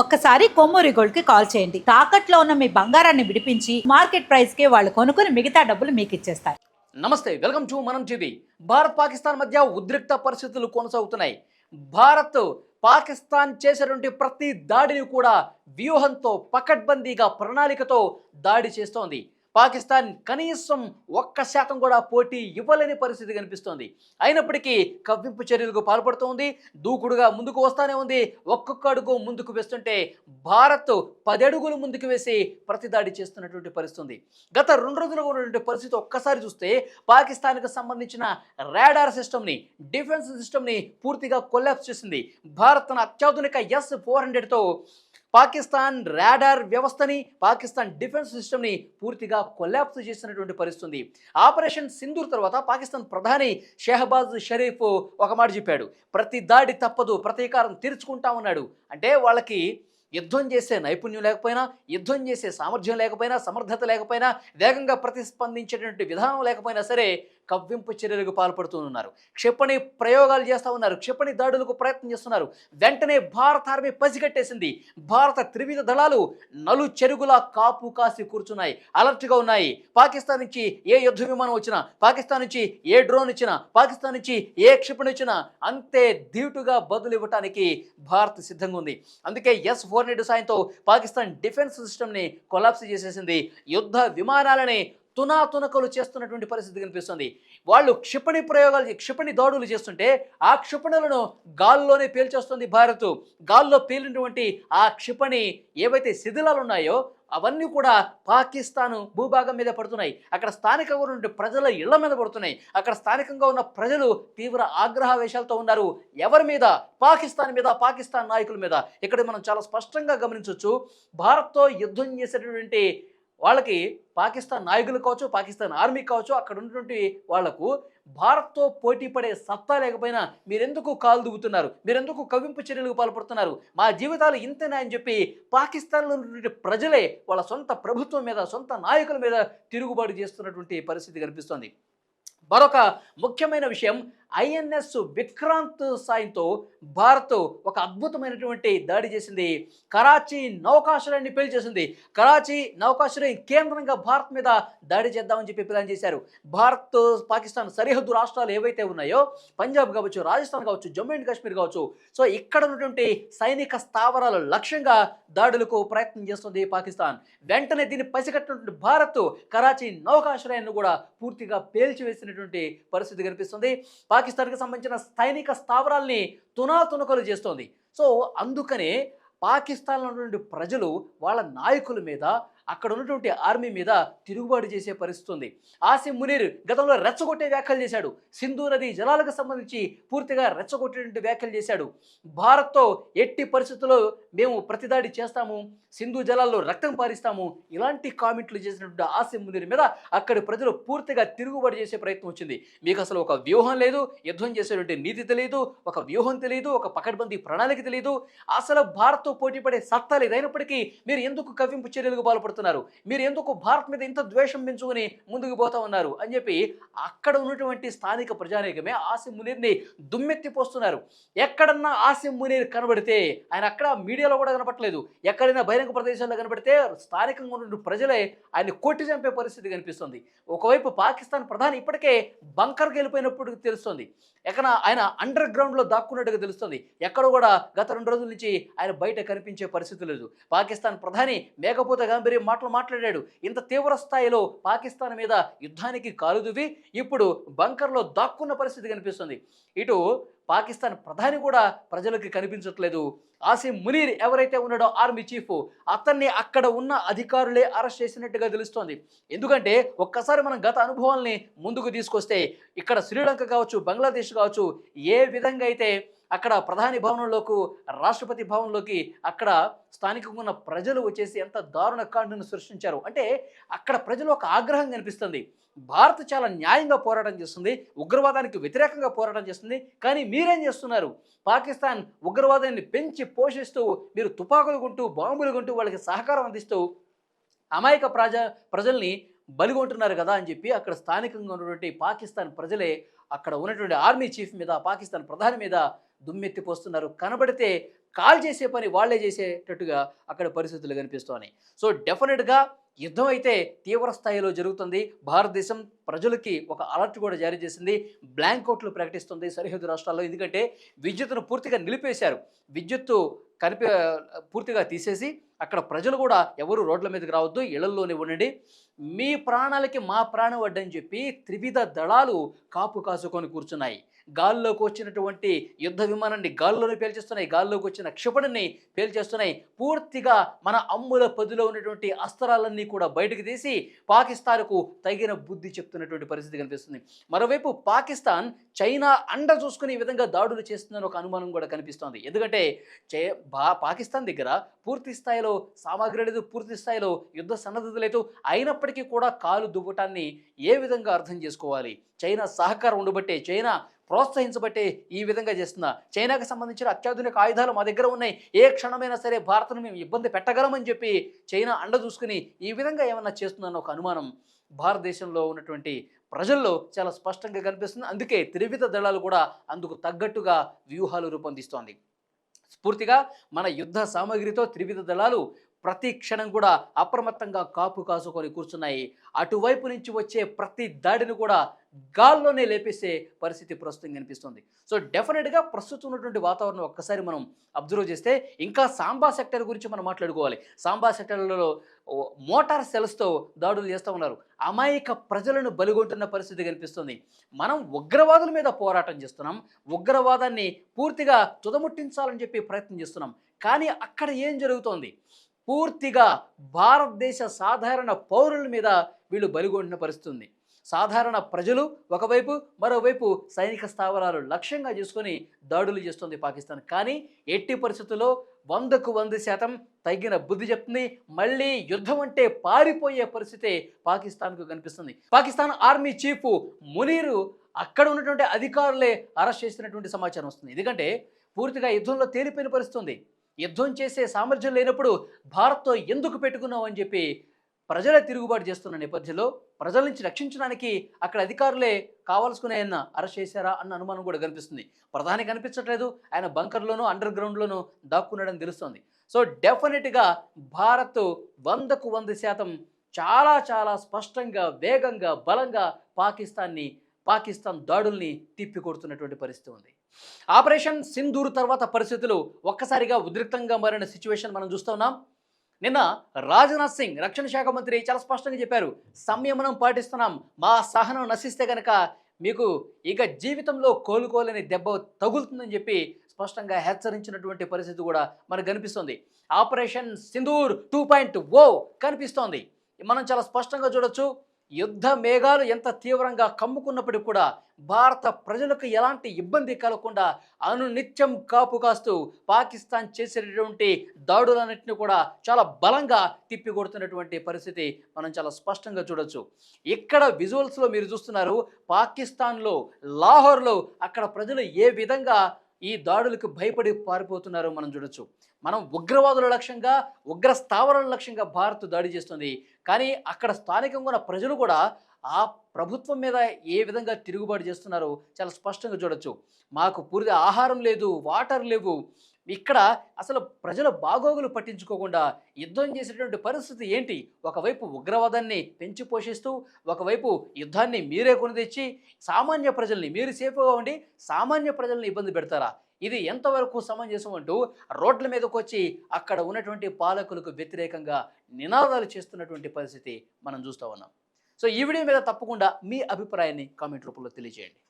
ఒక్కసారి కొమ్మూరి గోల్డ్కి కాల్ చేయండి. తాకట్లో ఉన్న మీ బంగారాన్ని విడిపించి మార్కెట్ ప్రైస్కి వాళ్ళు కొనుక్కుని మిగతా డబ్బులు మీకు ఇచ్చేస్తారు. నమస్తే welcome to Manam TV. Bharat Pakistan మధ్య ఉద్రిక్త పరిస్థితులు కొనసాగుతున్నాయి. భారత్ పాకిస్తాన్ చేసేటువంటి ప్రతి దాడిని కూడా వ్యూహంతో పకడ్బందీగా ప్రణాళికతో దాడి చేస్తోంది. పాకిస్తాన్ కనీసం ఒక్క శాతం కూడా పోటీ ఇవ్వలేని పరిస్థితి కనిపిస్తోంది. అయినప్పటికీ కవ్వింపు చర్యలకు పాల్పడుతోంది. దూకుడుగా ముందుకు వస్తానే ఉంది. ఒక్కొక్క అడుగు ముందుకు వేస్తుంటే భారత్ పదడుగులు అడుగులు ముందుకు వేసి ప్రతిదాడి చేస్తున్నటువంటి పరిస్థితి గత రెండు రోజులుగా ఉన్నటువంటి పరిస్థితి ఒక్కసారి చూస్తే పాకిస్తాన్కి సంబంధించిన రాడార్ సిస్టమ్ని డిఫెన్స్ సిస్టమ్ని పూర్తిగా కొల్లాప్స్ చేసింది. భారత్ తన అత్యాధునిక ఎస్ ఫోర్ హండ్రెడ్తో పాకిస్తాన్ రాడార్ వ్యవస్థని పాకిస్తాన్ డిఫెన్స్ సిస్టమ్ని పూర్తిగా కొల్లాప్స్ చేసినటువంటి పరిస్థితుంది. ఆపరేషన్ సింధూర్ తర్వాత పాకిస్తాన్ ప్రధాని షెహబాజ్ షరీఫ్ ఒక మాట చెప్పాడు. ప్రతి దాడి తప్పదు ప్రతీకారం తీర్చుకుంటా ఉన్నాడు అంటే వాళ్ళకి యుద్ధం చేసే నైపుణ్యం లేకపోయినా యుద్ధం చేసే సామర్థ్యం లేకపోయినా సమర్థత లేకపోయినా వేగంగా ప్రతిస్పందించేటువంటి విధానం లేకపోయినా సరే కవ్వింపు చర్యలకు పాల్పడుతూ ఉన్నారు క్షిపణి ప్రయోగాలు చేస్తూ ఉన్నారు. క్షిపణి దాడులకు ప్రయత్నం చేస్తున్నారు. వెంటనే భారత ఆర్మీ పసిగట్టేసింది. భారత త్రివిధ దళాలు నలు చెరుగులా కాపు కాసి కూర్చున్నాయి. అలర్ట్గా ఉన్నాయి. పాకిస్తాన్ నుంచి ఏ యుద్ధ విమానం వచ్చినా పాకిస్తాన్ నుంచి ఏ డ్రోన్ ఇచ్చినా పాకిస్తాన్ నుంచి ఏ క్షిపణి ఇచ్చినా అంతే ధీటుగా బదులు ఇవ్వటానికి భారత్ సిద్ధంగా ఉంది. అందుకే ఎస్ ఫోర్ నెట్ సాయంతో పాకిస్తాన్ డిఫెన్స్ సిస్టమ్ని కొలాప్స్ చేసేసింది. యుద్ధ విమానాలని తునాతునకలు చేస్తున్నటువంటి పరిస్థితి కనిపిస్తుంది. వాళ్ళు క్షిపణి ప్రయోగాలు క్షిపణి దాడులు చేస్తుంటే ఆ క్షిపణులను గాల్లోనే పేల్చేస్తుంది భారత్. గాల్లో పేలినటువంటి ఆ క్షిపణి ఏవైతే శిథిలాలు ఉన్నాయో అవన్నీ కూడా పాకిస్తాన్ భూభాగం మీద పడుతున్నాయి. అక్కడ స్థానికంగా ఉన్నటువంటి ప్రజల ఇళ్ళ మీద పడుతున్నాయి. అక్కడ స్థానికంగా ఉన్న ప్రజలు తీవ్ర ఆగ్రహవేశాలతో ఉన్నారు. ఎవరి మీద? పాకిస్తాన్ మీద పాకిస్తాన్ నాయకుల మీద. ఇక్కడ మనం చాలా స్పష్టంగా గమనించవచ్చు భారత్తో యుద్ధం చేసేటటువంటి వాళ్ళకి పాకిస్తాన్ నాయకులు కావచ్చు పాకిస్తాన్ ఆర్మీ కావచ్చు అక్కడ ఉన్నటువంటి వాళ్ళకు భారత్తో పోటీ పడే సత్తా లేకపోయినా మీరెందుకు కాలు దువ్వుతున్నారు మీరెందుకు కవింపు చర్యలకు పాల్పడుతున్నారు? మా జీవితాలు ఇంతేనా అని చెప్పి పాకిస్తాన్లో ఉన్నటువంటి ప్రజలే వాళ్ళ సొంత ప్రభుత్వం మీద సొంత నాయకుల మీద తిరుగుబాటు చేస్తున్నటువంటి పరిస్థితి కనిపిస్తోంది. మరొక ముఖ్యమైన విషయం ఐఎన్ఎస్ విక్రాంత్ సాయంతో భారత్ ఒక అద్భుతమైనటువంటి దాడి చేసింది. కరాచీ నౌకాశ్రయాన్ని పేల్చేసింది కరాచీ నౌకాశ్రయం కేంద్రంగా భారత్ మీద దాడి చేద్దామని చెప్పి ప్లాన్ చేశారు. భారత్ పాకిస్తాన్ సరిహద్దు రాష్ట్రాలు ఏవైతే ఉన్నాయో పంజాబ్ కావచ్చు రాజస్థాన్ కావచ్చు జమ్మూ అండ్ కాశ్మీర్ కావచ్చు సో ఇక్కడ ఉన్నటువంటి సైనిక స్థావరాల లక్ష్యంగా దాడులకు ప్రయత్నం చేస్తుంది పాకిస్తాన్. వెంటనే దీన్ని పసిగట్టినటువంటి భారత్ కరాచీ నౌకాశ్రయాన్ని కూడా పూర్తిగా పేల్చివేసినటువంటి పరిస్థితి కనిపిస్తుంది. పాకిస్తాన్కి సంబంధించిన సైనిక స్థావరాల్ని తునాతునకలు చేస్తోంది. సో అందుకనే పాకిస్తాన్లో ఉన్నటువంటి ప్రజలు వాళ్ళ నాయకుల మీద అక్కడ ఉన్నటువంటి ఆర్మీ మీద తిరుగుబాటు చేసే పరిస్థితి ఉంది ఆసిమ్ మునీర్ గతంలో రెచ్చగొట్టే వ్యాఖ్యలు చేశాడు. సింధు నది జలాలకు సంబంధించి పూర్తిగా రెచ్చగొట్టేటువంటి వ్యాఖ్యలు చేశాడు. భారత్తో ఎట్టి పరిస్థితుల్లో మేము ప్రతిదాడి చేస్తాము సింధు జలాల్లో రక్తం పారిస్తాము ఇలాంటి కామెంట్లు చేసినటువంటి ఆసిమ్ మునీర్ మీద అక్కడి ప్రజలు పూర్తిగా తిరుగుబాటు చేసే ప్రయత్నం వచ్చింది. మీకు అసలు ఒక వ్యూహం లేదు యుద్ధం చేసేటువంటి నీతి తెలియదు ఒక వ్యూహం తెలియదు ఒక పకడ్బందీ ప్రణాళిక తెలియదు. అసలు భారత్తో పోటీ పడే సత్తా లేదు. అయినప్పటికీ మీరు ఎందుకు కవ్వింపు చర్యలకు పాల్పడుతున్నారు మీరు ఎందుకు భారత్ మీద ఇంత ద్వేషం పెంచుకొని ముందుకు పోతా ఉన్నారు? అని చెప్పి అక్కడ ఉన్నటువంటి స్థానిక ప్రజానీకమే ఆసిమ్ మునీర్ని దుమ్మెత్తిపోస్తున్నారు ఎక్కడన్నా ఆసిమ్ మునీర్ కనబడితే ఆయన అక్కడ మీడియాలో కూడా కనపడలేదు ఎక్కడైనా బహిరంగ ప్రదేశాల్లో కనబడితే స్థానికంగా ఉన్న ప్రజలే ఆయన కొట్టి చంపే పరిస్థితి కనిపిస్తుంది. ఒకవైపు పాకిస్తాన్ ప్రధాని ఇప్పటికే బంకర్కి వెళ్ళిపోయినప్పుడు తెలుస్తుంది. ఎక్కడ ఆయన అండర్ గ్రౌండ్లో దాక్కున్నట్టుగా తెలుస్తుంది. ఎక్కడ కూడా గత రెండు రోజుల నుంచి ఆయన బయట కనిపించే పరిస్థితి లేదు. పాకిస్తాన్ ప్రధాని మేకపోత గాంభీర్యం మాటలు మాట్లాడాడు. ఇంత తీవ్ర స్థాయిలో పాకిస్తాన్ మీద యుద్ధానికి కాలుదువి ఇప్పుడు బంకర్లో దాక్కున్న పరిస్థితి కనిపిస్తుంది. ఇటు పాకిస్తాన్ ప్రధాని కూడా ప్రజలకు కనిపించట్లేదు. ఆసిమ్ మునీర్ ఎవరైతే ఉన్నాడో ఆర్మీ చీఫ్ అతన్ని అక్కడ ఉన్న అధికారులే అరెస్ట్ చేసినట్టుగా తెలుస్తోంది. ఎందుకంటే ఒక్కసారి మనం గత అనుభవాల్ని ముందుకు తీసుకొస్తే ఇక్కడ శ్రీలంక కావచ్చు బంగ్లాదేశ్ కావచ్చు ఏ విధంగా అయితే అక్కడ ప్రధాని భవనంలోకి రాష్ట్రపతి భవన్లోకి అక్కడ స్థానికంగా ఉన్న ప్రజలు వచ్చేసి ఎంత దారుణ కాండను సృష్టించారు. అంటే అక్కడ ప్రజలు ఒక ఆగ్రహం కనిపిస్తుంది. భారత్ చాలా న్యాయంగా పోరాటం చేస్తుంది. ఉగ్రవాదానికి వ్యతిరేకంగా పోరాటం చేస్తుంది. కానీ మీరేం చేస్తున్నారు? పాకిస్తాన్ ఉగ్రవాదాన్ని పెంచి పోషిస్తూ మీరు తుపాకులు కొంటూ బాంబులు కొంటూ వాళ్ళకి సహకారం అందిస్తూ అమాయక ప్రజ ప్రజల్ని బలిగొంటున్నారు కదా అని చెప్పి అక్కడ స్థానికంగా ఉన్నటువంటి పాకిస్తాన్ ప్రజలే అక్కడ ఉన్నటువంటి ఆర్మీ చీఫ్ మీద పాకిస్తాన్ ప్రధాని మీద దుమ్మెత్తి పోస్తున్నారు కనబడితే కాల్ చేసే పని వాళ్ళే చేసేటట్టుగా అక్కడ పరిస్థితులు కనిపిస్తున్నాయి సో డెఫినెట్గా యుద్ధం అయితే తీవ్ర స్థాయిలో జరుగుతుంది. భారతదేశం ప్రజలకి ఒక అలర్ట్ కూడా జారీ చేసింది. బ్లాంకౌట్లు ప్రకటిస్తుంది సరిహద్దు రాష్ట్రాల్లో. ఎందుకంటే విద్యుత్తును పూర్తిగా నిలిపేశారు. విద్యుత్తు కనిపి పూర్తిగా తీసేసి అక్కడ ప్రజలు కూడా ఎవరు రోడ్ల మీదకి రావద్దు ఇళ్ళలోనే ఉండండి. మీ ప్రాణాలకి మా ప్రాణం వడ్డని చెప్పి త్రివిధ దళాలు కాపు కాసుకొని కూర్చున్నాయి. గాల్లోకి వచ్చినటువంటి యుద్ధ విమానాన్ని గాల్లోనే పేల్చేస్తున్నాయి. గాల్లోకి వచ్చిన క్షిపణిని పేల్చేస్తున్నాయి. పూర్తిగా మన అమ్ముల పదిలో ఉన్నటువంటి అస్త్రాలన్నీ కూడా బయటకు తీసి పాకిస్తాన్కు తగిన బుద్ధి చెప్తున్నటువంటి పరిస్థితి కనిపిస్తుంది. మరోవైపు పాకిస్తాన్ చైనా అండ చూసుకునే విధంగా దాడులు చేస్తుందని ఒక అనుమానం కూడా కనిపిస్తోంది. ఎందుకంటే బా పాకిస్తాన్ దగ్గర పూర్తి స్థాయిలో సామాగ్రి లేదు పూర్తి స్థాయిలో యుద్ధ సన్నద్ధత లేదు అయినప్పటికీ కూడా కాలు దువ్వటాన్ని ఏ విధంగా అర్థం చేసుకోవాలి? చైనా సహకారం ఉండబట్టే చైనా ప్రోత్సహించబట్టే ఈ విధంగా చేస్తున్నా చైనాకి సంబంధించిన అత్యాధునిక ఆయుధాలు మా దగ్గర ఉన్నాయి. ఏ క్షణమైనా సరే భారత్ను మేము ఇబ్బంది పెట్టగలమని చెప్పి చైనా అండ చూసుకుని ఈ విధంగా ఏమన్నా చేస్తుందన్న ఒక అనుమానం భారతదేశంలో ఉన్నటువంటి ప్రజల్లో చాలా స్పష్టంగా కనిపిస్తుంది. అందుకే త్రివిధ దళాలు కూడా అందుకు తగ్గట్టుగా వ్యూహాలు రూపొందిస్తోంది. స్ఫూర్తిగా మన యుద్ధ సామాగ్రితో త్రివిధ దళాలు ప్రతి క్షణం కూడా అప్రమత్తంగా కాపు కాసుకొని కూర్చున్నాయి. అటువైపు నుంచి వచ్చే ప్రతి దాడిని కూడా గాల్లోనే లేపేసే పరిస్థితి ప్రస్తుతం కనిపిస్తుంది. సో డెఫినెట్గా ప్రస్తుతం ఉన్నటువంటి వాతావరణం ఒక్కసారి మనం అబ్జర్వ్ చేస్తే ఇంకా సాంబా సెక్టర్ గురించి మనం మాట్లాడుకోవాలి. సాంబా సెక్టర్లలో మోటార్ సెల్స్తో దాడులు చేస్తూ ఉన్నారు. అమాయక ప్రజలను బలిగొంటున్న పరిస్థితి కనిపిస్తుంది. మనం ఉగ్రవాదుల మీద పోరాటం చేస్తున్నాం. ఉగ్రవాదాన్ని పూర్తిగా తుదముట్టించాలని చెప్పి ప్రయత్నం చేస్తున్నాం. కానీ అక్కడ ఏం జరుగుతోంది? పూర్తిగా భారతదేశ సాధారణ పౌరుల మీద వీళ్ళు బలిగొండిన పరిస్థితి సాధారణ ప్రజలు ఒకవైపు మరోవైపు సైనిక స్థావరాలు లక్ష్యంగా చేసుకొని దాడులు చేస్తుంది పాకిస్తాన్. కానీ ఎట్టి పరిస్థితుల్లో వందకు వంద శాతం తగిన బుద్ధి చెప్తుంది. మళ్ళీ యుద్ధం అంటే పారిపోయే పరిస్థితి పాకిస్తాన్కు కనిపిస్తుంది. పాకిస్తాన్ ఆర్మీ చీఫ్ మునీరు అక్కడ ఉన్నటువంటి అధికారులే అరెస్ట్ చేసినటువంటి సమాచారం వస్తుంది. ఎందుకంటే పూర్తిగా యుద్ధంలో తేలిపోయిన పరిస్థితి యుద్ధం చేసే సామర్థ్యం లేనప్పుడు భారత్తో ఎందుకు పెట్టుకున్నావు అని చెప్పి ప్రజల తిరుగుబాటు చేస్తున్న నేపథ్యంలో ప్రజల నుంచి రక్షించడానికి అక్కడ అధికారులే కావాల్సుకునే ఆయన అరెస్ట్ చేశారా అన్న అనుమానం కూడా కనిపిస్తుంది. ప్రధాని కనిపించట్లేదు. ఆయన బంకర్లోనూ అండర్ గ్రౌండ్లోనూ దాక్కున్నాడని తెలుస్తోంది. సో డెఫినెట్గా భారత్ వందకు వంద శాతం చాలా చాలా స్పష్టంగా వేగంగా బలంగా పాకిస్తాన్ని పాకిస్తాన్ దాడుల్ని తిప్పికొడుతున్నటువంటి పరిస్థితి ఉంది. ఆపరేషన్ సింధూర్ తర్వాత పరిస్థితులు ఒక్కసారిగా ఉద్రిక్తంగా మారిన సిచ్యువేషన్ మనం చూస్తున్నాం నిన్న రాజ్నాథ్ సింగ్ రక్షణ శాఖ మంత్రి చాలా స్పష్టంగా చెప్పారు సంయమనం పాటిస్తున్నాం మా సహనం నశిస్తే కనుక మీకు ఇక జీవితంలో కోలుకోలేని దెబ్బ తగులుతుందని చెప్పి స్పష్టంగా హెచ్చరించినటువంటి పరిస్థితి కూడా మనకు కనిపిస్తుంది. Operation Sindoor two point O కనిపిస్తోంది. మనం చాలా స్పష్టంగా చూడొచ్చు యుద్ధ మేఘాలు ఎంత తీవ్రంగా కమ్ముకున్నప్పటికీ కూడా భారత ప్రజలకు ఎలాంటి ఇబ్బంది కలగకుండా అనునిత్యం కాపు కాస్తూ పాకిస్తాన్ చేసేటటువంటి దాడులన్నింటినీ కూడా చాలా బలంగా తిప్పికొడుతున్నటువంటి పరిస్థితి మనం చాలా స్పష్టంగా చూడొచ్చు. ఇక్కడ విజువల్స్లో మీరు చూస్తున్నారు పాకిస్తాన్లో లాహోర్లో అక్కడ ప్రజలు ఏ విధంగా ఈ దాడులకు భయపడి పారిపోతున్నారో మనం చూడొచ్చు. మనం ఉగ్రవాదుల లక్ష్యంగా ఉగ్ర స్థావరాల లక్ష్యంగా భారత్ దాడి చేస్తుంది. కానీ అక్కడ స్థానికంగా ఉన్న ప్రజలు కూడా ఆ ప్రభుత్వం మీద ఏ విధంగా తిరుగుబాటు చేస్తున్నారో చాలా స్పష్టంగా చూడొచ్చు. మాకు పూర్తి ఆహారం లేదు వాటర్ లేవు. ఇక్కడ అసలు ప్రజల బాగోగులు పట్టించుకోకుండా యుద్ధం చేసేటువంటి పరిస్థితి ఏంటి? ఒకవైపు ఉగ్రవాదాన్ని పెంచి పోషిస్తూ ఒకవైపు యుద్ధాన్ని మీరే కొని తెచ్చి సామాన్య ప్రజల్ని మీరు సేఫ్గా ఉండి సామాన్య ప్రజల్ని ఇబ్బంది పెడతారా? ఇది ఎంతవరకు సమంజసం అంటూ రోడ్ల మీదకు వచ్చి అక్కడ ఉన్నటువంటి పాలకులకు వ్యతిరేకంగా నినాదాలు చేస్తున్నటువంటి పరిస్థితి మనం చూస్తూ ఉన్నాం. సో ఈ వీడియో మీద తప్పకుండా మీ అభిప్రాయాన్ని కామెంట్ రూపంలో తెలియజేయండి.